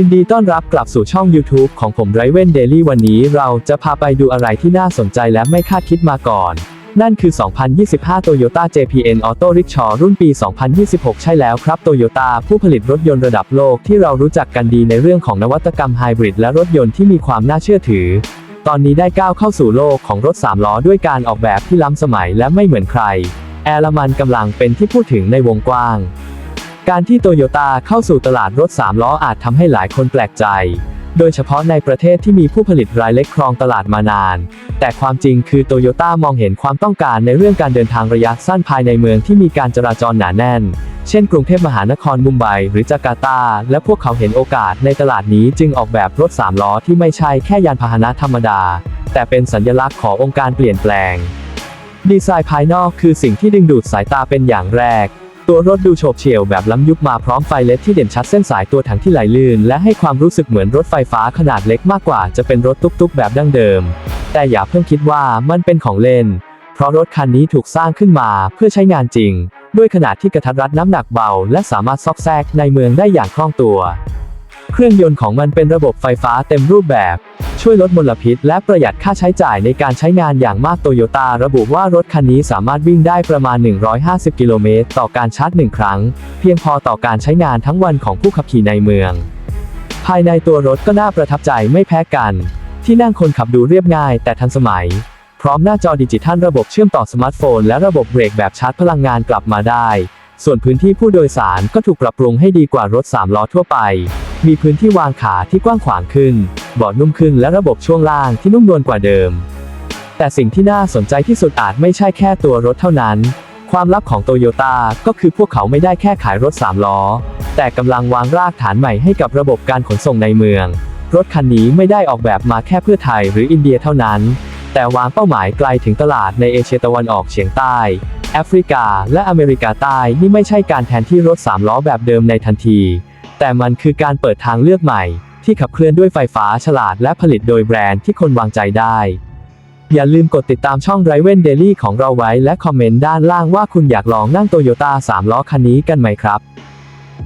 ยินดีต้อนรับกลับสู่ช่อง YouTube ของผมไรเว่นเดลี่วันนี้เราจะพาไปดูอะไรที่น่าสนใจและไม่คาดคิดมาก่อน นั่นคือ 2025 Toyota JPN Auto Rickshaw รุ่นปี 2026 ใช่แล้วครับ Toyota ผู้ผลิตรถยนต์ระดับโลกที่เรารู้จักกันดีในเรื่องของนวัตกรรมไฮบริดและรถยนต์ที่มีความน่าเชื่อถือ ตอนนี้ได้ก้าวเข้าสู่โลกของรถ 3 ล้อด้วยการออกแบบที่ล้ำสมัยและไม่เหมือนใคร แอร์ลมันกำลังเป็นที่พูดถึงในวงกว้าง การที่โตโยต้าเข้าสู่ตลาดรถ 3 ล้ออาจทำให้หลายคนแปลกใจ โดยเฉพาะในประเทศที่มีผู้ผลิตรายเล็กครองตลาดมานาน แต่ความจริงคือโตโยต้ามองเห็นความต้องการในเรื่องการเดินทางระยะสั้นภายในเมืองที่มีการจราจรหนาแน่น เช่นกรุงเทพมหานครมุมไบหรือจาการ์ตา และพวกเขาเห็นโอกาสในตลาดนี้จึงออกแบบรถ 3 ล้อที่ไม่ใช่แค่ยานพาหนะธรรมดา แต่เป็นสัญลักษณ์ขององค์การเปลี่ยนแปลง ดีไซน์ภายนอกคือสิ่งที่ดึงดูดสายตาเป็นอย่างแรก ตัวรถดูโฉบเฉี่ยวแบบล้ำยุคมาพร้อมไฟเลดที่เด่นชัดเส้นสายตัวถังที่ไหลลื่น และให้ความรู้สึกเหมือนรถไฟฟ้าขนาดเล็กมากกว่าจะเป็นรถตุ๊กๆ แบบดั้งเดิม แต่อย่าเพิ่งคิดว่ามันเป็นของเล่น เพราะรถคันนี้ถูกสร้างขึ้นมาเพื่อใช้งานจริง ด้วยขนาดที่กระทัดรัดน้ำหนักเบา และสามารถซอกแซกในเมืองได้อย่างคล่องตัว เครื่องยนต์ของมันเป็นระบบไฟฟ้าเต็มรูปแบบ ช่วยลดมลพิษ และประหยัดค่าใช้จ่ายในการใช้งานอย่างมากโตโยต้าระบุว่ารถคันนี้สามารถวิ่งได้ประมาณ 150 กิโลเมตร ต่อการชาร์จหนึ่งครั้ง เพียงพอต่อการใช้งานทั้งวันของผู้ขับขี่ในเมือง ภายในตัวรถก็น่าประทับใจไม่แพ้กัน ที่นั่งคนขับดูเรียบง่าย แต่ทันสมัย พร้อมหน้าจอดิจิทัลระบบเชื่อมต่อสมาร์ทโฟน และระบบเบรกแบบชาร์จพลังงานกลับมาได้ ส่วนพื้นที่ผู้โดยสารก็ถูกปรับปรุงให้ดีกว่ารถ 3 ล้อทั่วไป มีพื้นที่วางขาที่กว้างขวางขึ้นเบาะนุ่มขึ้นและระบบช่วงล่างที่นุ่มนวลกว่าเดิม แต่สิ่งที่น่าสนใจที่สุดอาจไม่ใช่แค่ตัวรถเท่านั้น ความลับของโตโยต้าก็คือพวกเขาไม่ได้แค่ขายรถ 3 ล้อ แต่กำลังวางรากฐานใหม่ให้กับระบบการขนส่งในเมือง รถคันนี้ไม่ได้ออกแบบมาแค่เพื่อไทยหรืออินเดียเท่านั้น แต่วางเป้าหมายไกลถึงตลาดในเอเชียตะวันออกเฉียงใต้ แอฟริกาและอเมริกาใต้นี่ไม่ใช่การแทนที่รถ3ล้อแบบเดิมในทันที แต่มันคือการเปิดทางเลือกใหม่ ที่ขับเคลื่อนด้วยไฟฟ้าฉลาดและผลิตโดยแบรนด์ที่คนวางใจได้ อย่าลืมกดติดตามช่องไรเวนเดลี่ของเราไว้และคอมเมนต์ด้านล่างว่าคุณอยากลองนั่งโตโยต้า3ล้อคันนี้กันไหมครับ